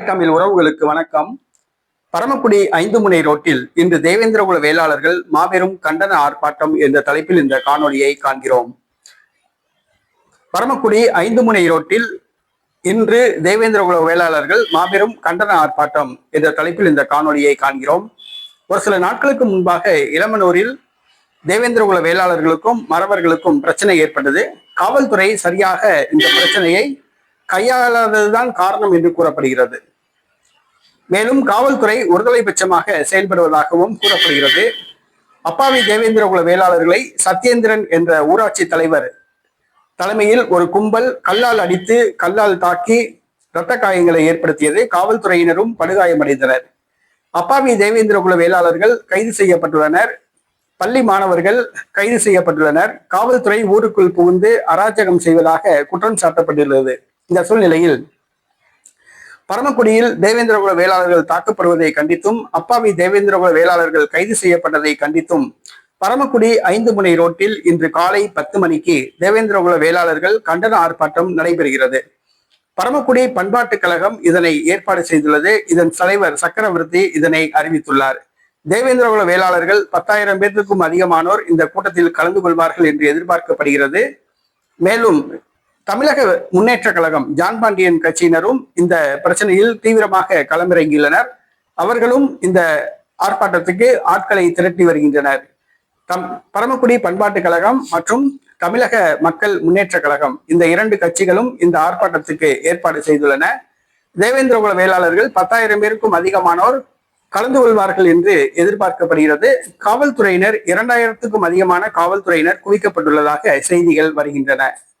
தமிழ் உறவுகளுக்கு வணக்கம். பரமக்குடி ஐந்து முனை ரோட்டில் இன்று தேவேந்திரகுல வேளாளர்கள் மாபெரும் கண்டன ஆர்ப்பாட்டம் என்ற தலைப்பில் இந்த காணொலியை காண்கிறோம். பரமக்குடி ஐந்து முனை ரோட்டில் இன்று தேவேந்திரகுல வேளாளர்கள் மாபெரும் கண்டன ஆர்ப்பாட்டம் என்ற தலைப்பில் இந்த காணொலியை காண்கிறோம். ஒரு சில நாட்களுக்கு முன்பாக இளமனூரில் தேவேந்திரகுல வேளாளர்களுக்கும் மறவர்களுக்கும் பிரச்சனை ஏற்பட்டது. காவல்துறை சரியாக இந்த பிரச்சனையை கையாளாததுதான் காரணம் என்று கூறப்படுகிறது. மேலும் காவல்துறை ஒருதலை பட்சமாக செயல்படுவதாகவும் கூறப்படுகிறது. அப்பாவி தேவேந்திரகுல வேளாளர்களை சத்யேந்திரன் என்ற ஊராட்சி தலைவர் தலைமையில் ஒரு கும்பல் கல்லால் அடித்து கல்லால் தாக்கி இரத்த காயங்களை ஏற்படுத்தியது காவல்துறையினரும் படுகாயமடைந்தனர். அப்பாவி தேவேந்திரகுல வேளாளர்கள் கைது செய்யப்பட்டுள்ளனர். பள்ளி மாணவர்கள் கைது செய்யப்பட்டுள்ளனர். காவல்துறை ஊருக்குள் புகுந்து அராஜகம் செய்வதாக குற்றம் சாட்டப்பட்டுள்ளது. இந்த சூழ்நிலையில் பரமக்குடியில் தேவேந்திரகுல வேளாளர்கள் தாக்கப்படுவதை கண்டித்தும் அப்பாவி தேவேந்திரகுல வேளாளர்கள் கைது செய்யப்பட்டதை கண்டித்தும் பரமக்குடி ஐந்து முனை ரோட்டில் இன்று காலை பத்து மணிக்கு தேவேந்திரகுல வேளாளர்கள் கண்டன ஆர்ப்பாட்டம் நடைபெறுகிறது. பரமக்குடி பண்பாட்டுக் கழகம் இதனை ஏற்பாடு செய்துள்ளது. இதன் தலைவர் சக்கரவர்த்தி இதனை அறிவித்துள்ளார். தேவேந்திரகுல வேளாளர்கள் பத்தாயிரம் பேருக்கும் அதிகமானோர் இந்த கூட்டத்தில் கலந்து கொள்வார்கள் என்று எதிர்பார்க்கப்படுகிறது. மேலும் தமிழக முன்னேற்ற கழகம் ஜான் பாண்டியன் கட்சியினரும் இந்த பிரச்சனையில் தீவிரமாக களமிறங்கியுள்ளனர். அவர்களும் இந்த ஆர்ப்பாட்டத்துக்கு ஆட்களை திரட்டி வருகின்றனர். தம் பரமக்குடி பண்பாட்டுக் கழகம் மற்றும் தமிழக மக்கள் முன்னேற்ற கழகம் இந்த இரண்டு கட்சிகளும் இந்த ஆர்ப்பாட்டத்துக்கு ஏற்பாடு செய்துள்ளன. தேவேந்திரகுல வேளாளர்கள் பத்தாயிரம் பேருக்கும் அதிகமானோர் கலந்து கொள்வார்கள் என்று எதிர்பார்க்கப்படுகிறது. காவல்துறையினர் இரண்டாயிரத்துக்கும் அதிகமான காவல்துறையினர் குவிக்கப்பட்டுள்ளதாக செய்திகள் வருகின்றன.